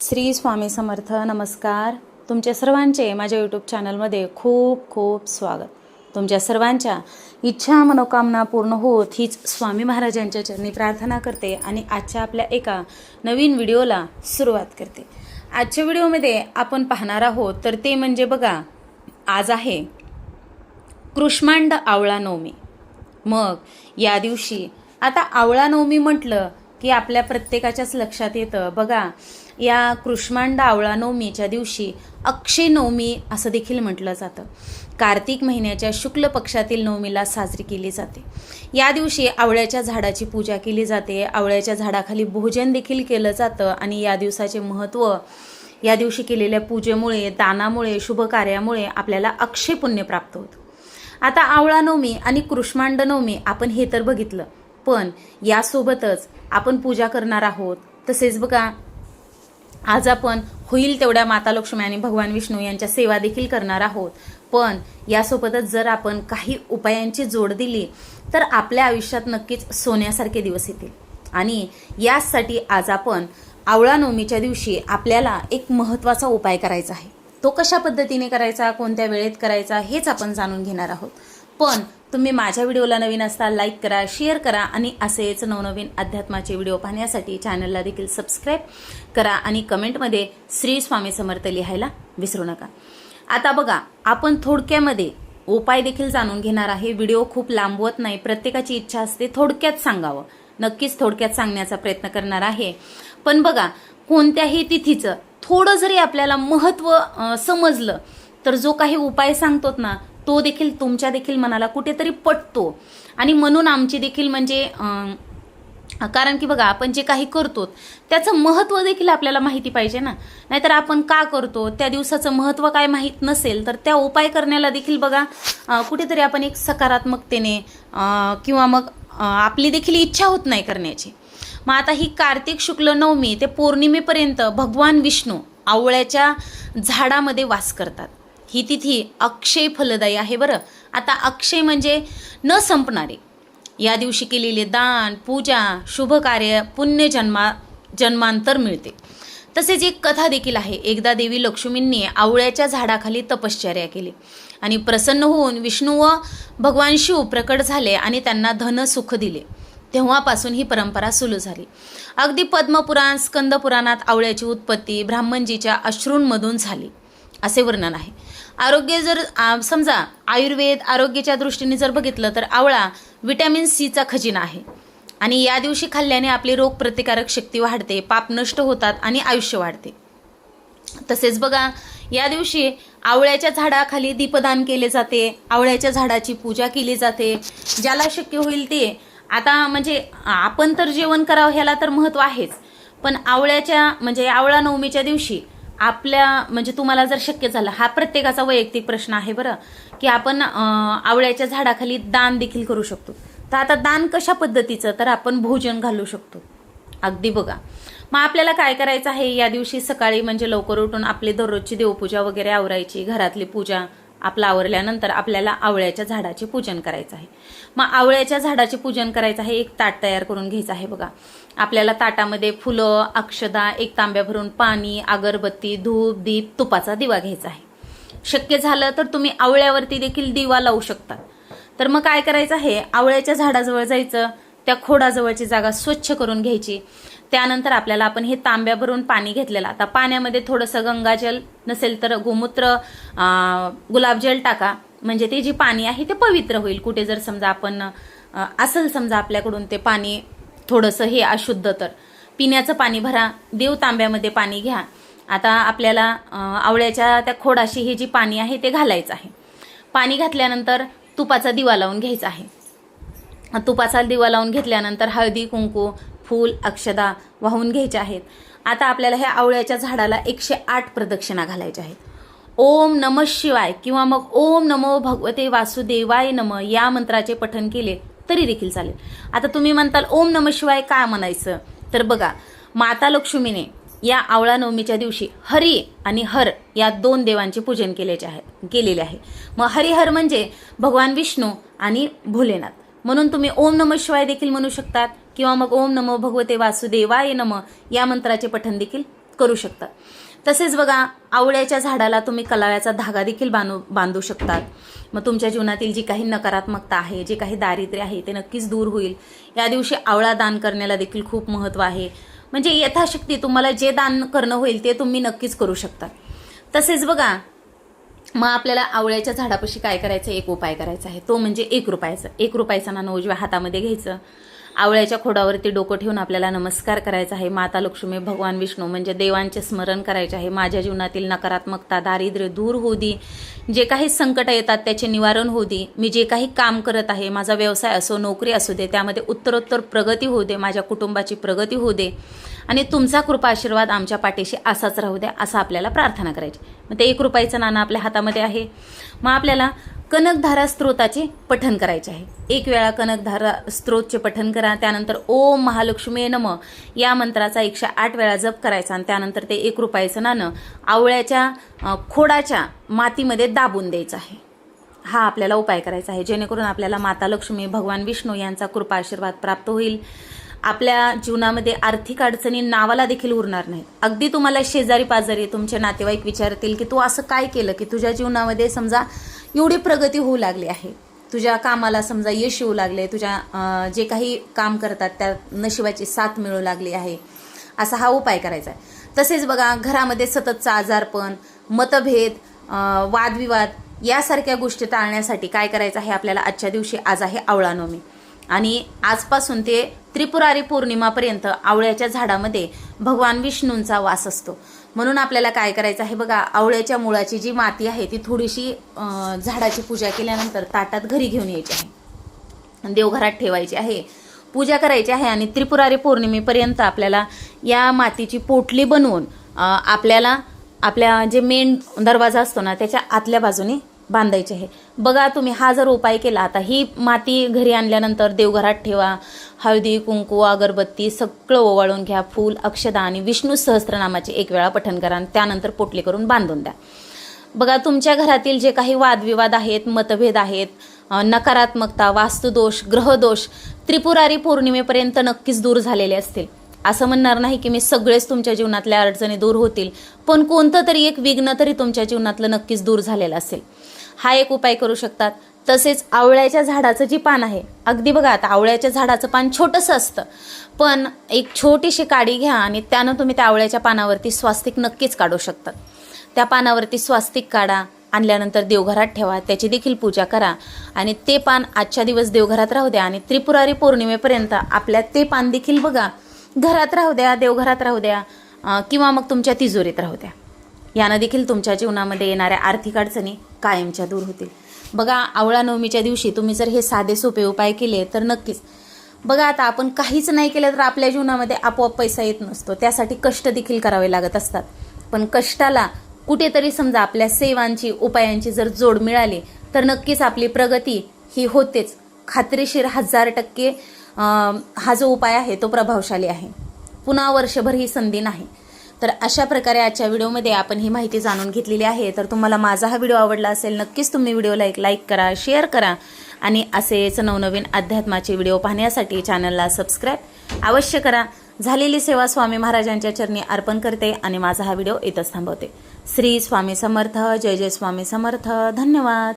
श्री स्वामी समर्थ नमस्कार. तुमच्या सर्वांचे माझ्या यूट्यूब चॅनलमध्ये खूप खूप स्वागत. तुमच्या सर्वांच्या इच्छा मनोकामना पूर्ण होत हीच स्वामी महाराजांच्या चरणी प्रार्थना करते आणि आजच्या आपल्या एका नवीन व्हिडिओला सुरुवात करते. आजच्या व्हिडिओमध्ये आपण पाहणार आहोत तर ते म्हणजे बघा आज आहे कृष्मांड आवळा नवमी मग या दिवशी आता आवळा नवमी म्हटलं की आपल्या प्रत्येकाच्याच लक्षात येतं. बघा या कृष्मांड आवळा नवमीच्या दिवशी अक्षय नवमी असं देखील म्हटलं जातं. कार्तिक महिन्याच्या शुक्ल पक्षातील नवमीला साजरी केली जाते. या दिवशी आवळ्याच्या झाडाची पूजा केली जाते. आवळ्याच्या झाडाखाली भोजन देखील केलं जातं आणि या दिवसाचे महत्त्व या दिवशी केलेल्या पूजेमुळे दानामुळे शुभ कार्यामुळे आपल्याला अक्षय पुण्य प्राप्त होतं. आता आवळा नवमी आणि कृष्मांड नवमी आपण हे तर बघितलं पण यासोबतच आपण पूजा करणार आहोत. तसेच बघा आज आपण होईल तेवढ्या माता लक्ष्मी आणि भगवान विष्णू यांच्या सेवा देखील करणार आहोत. पण यासोबतच जर आपण काही उपायांची जोड दिली तर आपल्या आयुष्यात नक्कीच सोन्यासारखे दिवस येतील. आणि यासाठी आज आपण आवळा नवमीच्या दिवशी आपल्याला एक महत्त्वाचा उपाय करायचा आहे. तो कशा पद्धतीने करायचा कोणत्या वेळेत करायचा हेच आपण जाणून घेणार आहोत. पण तुम्ही माझ्या व्हिडिओला नवीन असता लाईक करा शेअर करा आणि असेच नवनवीन अध्यात्माचे व्हिडिओ पाहण्यासाठी चॅनलला देखील सबस्क्राईब करा आणि कमेंटमध्ये श्री स्वामी समर्थ लिहायला विसरू नका. आता बघा आपण थोडक्यामध्ये उपाय देखील जाणून घेणार आहे. व्हिडिओ खूप लांबवत नाही. प्रत्येकाची इच्छा असते थोडक्यात सांगावं. नक्कीच थोडक्यात सांगण्याचा प्रयत्न करणार आहे. पण बघा कोणत्याही तिथीचं थोडं जरी आपल्याला महत्त्व समजलं तर जो काही उपाय सांगतोत ना तो देखील तुमच्या देखील मनाला कुठेतरी पटतो. आणि म्हणून आमची देखील म्हणजे कारण की बघा आपण जे काही करतो त्याचं महत्त्व देखील आपल्याला माहिती पाहिजे ना. नाहीतर आपण का करतो? त्या दिवसाचं महत्त्व काय माहीत नसेल तर त्या उपाय करण्याला देखील बघा कुठेतरी आपण एक सकारात्मकतेने किंवा मग आपली देखील इच्छा होत नाही करण्याची. मग आता ही कार्तिक शुक्ल नवमी ते पौर्णिमेपर्यंत भगवान विष्णू आवळ्याच्या झाडामध्ये वास करतात. ही तिथी अक्षय फलदायी आहे बरं. आता अक्षय म्हणजे न संपणारे. या दिवशी केलेले दान पूजा शुभ कार्य पुण्य जन्मा जन्मांतर मिळते. तसेच एक कथा देखील आहे. एकदा देवी लक्ष्मींनी आवळ्याच्या झाडाखाली तपश्चर्या केली. आणि प्रसन्न होऊन विष्णू व भगवान शिव प्रकट झाले आणि त्यांना धन सुख दिले. तेव्हापासून ही परंपरा सुरू झाली. अगदी पद्मपुराण स्कंदपुराणात आवळ्याची उत्पत्ती ब्राह्मणजीच्या अश्रूंमधून झाली. असे वर्णन आहे. आरोग्य जर समजा आयुर्वेद आरोग्याच्या दृष्टीने जर बघितलं तर आवळा विटॅमिन सीचा खजिना आहे. आणि या दिवशी खाल्ल्याने आपली रोगप्रतिकारक शक्ती वाढते पाप नष्ट होतात आणि आयुष्य वाढते. तसेच बघा या दिवशी आवळ्याच्या झाडाखाली दीपदान केले जाते आवळ्याच्या झाडाची पूजा केली जाते. ज्याला शक्य होईल ते आता म्हणजे आपण तर जेवण करावं ह्याला तर महत्त्व आहेच. पण आवळ्याच्या म्हणजे आवळा नवमीच्या दिवशी आपल्या म्हणजे तुम्हाला जर शक्य झालं हा प्रत्येकाचा वैयक्तिक प्रश्न आहे बरं की आपण आवळ्याच्या झाडाखाली दान देखील करू शकतो. तर आता दान कशा पद्धतीचं तर आपण भोजन घालू शकतो. अगदी बघा. मग आपल्याला काय करायचं आहे? या दिवशी सकाळी म्हणजे लवकर उठून आपली दररोजची देवपूजा वगैरे आवरायची घरातली पूजा आपलं आवरल्यानंतर आपल्याला आवळ्याच्या झाडाचे पूजन करायचं आहे. मग आवळ्याच्या झाडाचे पूजन करायचं आहे एक ताट तयार करून घ्यायचं आहे बघा. आपल्याला ताटामध्ये फुलं अक्षदा एक तांब्या भरून पाणी अगरबत्ती धूप दीप तुपाचा दिवा घ्यायचा आहे. शक्य झालं तर तुम्ही आवळ्यावरती देखील दिवा लावू शकता तर मग काय करायचं आहे? आवळ्याच्या झाडाजवळ जायचं त्या खोडाजवळची जागा स्वच्छ करून घ्यायची. त्यानंतर आपल्याला आपण हे तांब्या भरून पाणी घेतलेलं. आता पाण्यामध्ये थोडंसं गंगाजल नसेल तर गोमूत्र गुलाबजल टाका. म्हणजे ते जे पाणी आहे ते पवित्र होईल. कुठे जर समजा आपण असेल समजा आपल्याकडून ते पाणी थोडंसं हे अशुद्ध तर. पिण्याचं पाणी भरा. देव तांब्यामध्ये पाणी घ्या. आता आपल्याला आवळ्याच्या त्या खोडाशी हे जे पाणी आहे ते घालायचं आहे. पाणी घातल्यानंतर तुपाचा दिवा लावून घ्यायचा आहे. तुपाचा दिवा लावून घेतल्यानंतर हळदी कुंकू फूल अक्षदा वाहून घ्यायच्या आहेत. आता आपल्याला ह्या आवळ्याच्या झाडाला एकशे आठ प्रदक्षिणा घालायच्या आहेत. ओम नम शिवाय किंवा मग ओम नमो भगवते वासुदेवाय नम या मंत्राचे पठन केले तरी देखील चालेल. आता तुम्ही म्हणताल ओम नम शिवाय काय म्हणायचं? तर बघा माता लक्ष्मीने या आवळा नवमीच्या दिवशी हरी आणि हर या दोन देवांचे पूजन केल्याचे आहे केलेले आहे. मग हरिहर म्हणजे भगवान विष्णू आणि भोलेनाथ. म्हणून तुम्ही ओम नम शिवाय देखील म्हणू शकतात किंवा मग ओम नमो भगवते वासुदेवाय नम या मंत्राचे पठण देखील करू शकता तसेच बघा आवळ्याच्या झाडाला तुम्ही कलाव्याचा धागा देखील बांधू बांधू शकतात. मग तुमच्या जीवनातील जी काही नकारात्मकता आहे जे काही दारिद्र्य आहे ते नक्कीच दूर होईल. या दिवशी आवळा दान करण्याला देखील खूप महत्त्व आहे. म्हणजे यथाशक्ती तुम्हाला जे दान करणं होईल ते तुम्ही नक्कीच करू शकता. तसेच बघा मग आपल्याला आवळ्याच्या झाडापाशी काय करायचं? एक उपाय करायचा आहे. तो म्हणजे एक रुपयाचा. एक रुपयाचा नाणं उजव्या हातामध्ये घ्यायचं. आवळ्याच्या खोडावरती डोकं ठेवून आपल्याला नमस्कार करायचा आहे. माता लक्ष्मी भगवान विष्णू म्हणजे देवांचे स्मरण करायचे आहे. माझ्या जीवनातील नकारात्मकता दारिद्र्य दूर होऊ दे. जे काही संकट येतात त्याचे निवारण होऊ दे. मी जे काही काम करत आहे माझा व्यवसाय असो नोकरी असू दे त्यामध्ये उत्तरोत्तर प्रगती होऊ दे. माझ्या कुटुंबाची प्रगती होऊ दे. आणि तुमचा कृपा आशीर्वाद आमच्या पाठीशी असाच राहू द्या असं आपल्याला प्रार्थना करायची. मग ते एक रुपयाचं नाणं आपल्या हातामध्ये आहे. मग आपल्याला कनकधारा स्त्रोताचे पठन करायचे आहे. एक वेळा कनकधारा स्त्रोतचे पठन करा त्यानंतर ओम महालक्ष्मी नम या मंत्राचा एकशे आठ वेळा जप करायचा आणि त्यानंतर ते एक रुपयाचं नाणं आवळ्याच्या खोडाच्या मातीमध्ये दाबून द्यायचं आहे. हा आपल्याला उपाय करायचा आहे. जेणेकरून आपल्याला माता लक्ष्मी भगवान विष्णू यांचा कृपा आशीर्वाद प्राप्त होईल. आपल्या जीवनामध्ये आर्थिक अडचणी नावाला देखील उरणार नाही अगदी तुम्हाला शेजारी पाजारी तुमचे नातेवाईक विचारतील की तू असं काय केलं की तुझ्या जीवनामध्ये समजा एवढी प्रगती होऊ लागली आहे. तुझ्या कामाला समजा यश येऊ लागले तुझ्या जे काही काम करतात त्या नशिबाची साथ मिळू लागली आहे. असा हा उपाय करायचा आहे. तसेच बघा घरामध्ये सततचा आजारपण मतभेद वादविवाद यासारख्या गोष्टी टाळण्यासाठी काय करायचं आहे आपल्याला आजच्या दिवशी? आज आहे आवळा नवमी. आणि आजपासून ते त्रिपुरारी पौर्णिमापर्यंत आवळ्याच्या झाडामध्ये भगवान विष्णूंचा वास असतो. म्हणून आपल्याला काय करायचं आहे बघा आवळ्याच्या मुळाची जी माती आहे ती थोडीशी झाडाची पूजा केल्यानंतर ताटात घरी घेऊन यायची आहे. देवघरात ठेवायची आहे. पूजा करायची आहे आणि त्रिपुरारी पौर्णिमेपर्यंत आपल्याला या मातीची पोटली बनवून आपल्याला आपल्या जे मेन दरवाजा असतो ना त्याच्या आतल्या बाजूने बांधायचे आहे. बघा तुम्ही हा जर उपाय केला आता ही माती घरी आणल्यानंतर देवघरात ठेवा. हळदी कुंकू अगरबत्ती सगळं ओवाळून घ्या. फूल अक्षदा आणि विष्णू सहस्त्रनामाचे एक वेळा पठण करा आणि त्यानंतर पोटली करून बांधून द्या. बघा तुमच्या घरातील जे काही वादविवाद आहेत मतभेद आहेत नकारात्मकता वास्तुदोष ग्रहदोष त्रिपुरारी पौर्णिमेपर्यंत नक्कीच दूर झालेले असतील. असं म्हणणार नाही की मी सगळेच तुमच्या जीवनातल्या अडचणी दूर होतील पण कोणतं तरी एक विघ्न तरी तुमच्या जीवनातलं नक्कीच दूर झालेलं असेल. हा एक उपाय करू शकतात. तसेच आवळ्याच्या झाडाचं जी पान आहे अगदी बघा आता आवळ्याच्या झाडाचं पान छोटंसं असतं. पण एक छोटीशी काडी घ्या आणि त्यानं तुम्ही त्या आवळ्याच्या पानावरती स्वास्तिक नक्कीच काढू शकतात. त्या पानावरती स्वास्तिक काढा आणल्यानंतर देवघरात ठेवा त्याची देखील पूजा करा आणि ते पान आजच्या दिवस देवघरात राहू द्या आणि त्रिपुरारी पौर्णिमेपर्यंत आपल्या ते पान देखील बघा. घरात राहू द्या देवघरात राहू द्या किंवा मग तुमच्या तिजोरीत राहू द्या. यानं देखील तुमच्या जीवनामध्ये येणाऱ्या आर्थिक अडचणी कायमच्या दूर होतील. बघा आवळा नवमीच्या दिवशी तुम्ही जर हे साधे सोपे उपाय केले तर नक्कीच. बघा आता आपण काहीच नाही केलं तर आपल्या जीवनामध्ये आपोआप पैसा येत नसतो. त्यासाठी कष्ट देखील करावे लागत असतात. पण कष्टाला कुठेतरी समजा आपल्या सेवांची उपायांची जर जोड मिळाली तर नक्कीच आपली प्रगती ही होतेच. खात्रीशीर हजार टक्के हा जो उपाय आहे तो प्रभावशाली आहे. पुन्हा वर्षभर ही संधी नाही. तर अशा प्रकारे आजच्या व्हिडिओमध्ये आपण ही माहिती जाणून घेतलेली आहे. तर तुम्हाला माझा हा व्हिडिओ आवडला असेल नक्कीच तुम्ही व्हिडिओला एक लाईक करा शेअर करा आणि असेच नवनवीन अध्यात्माचे व्हिडिओ पाहण्यासाठी चॅनलला सबस्क्राईब अवश्य करा. झालेली सेवा स्वामी महाराजांच्या चरणी अर्पण करते आणि माझा हा व्हिडिओ इथंच थांबवते. श्री स्वामी समर्थ जय जय स्वामी समर्थ. धन्यवाद.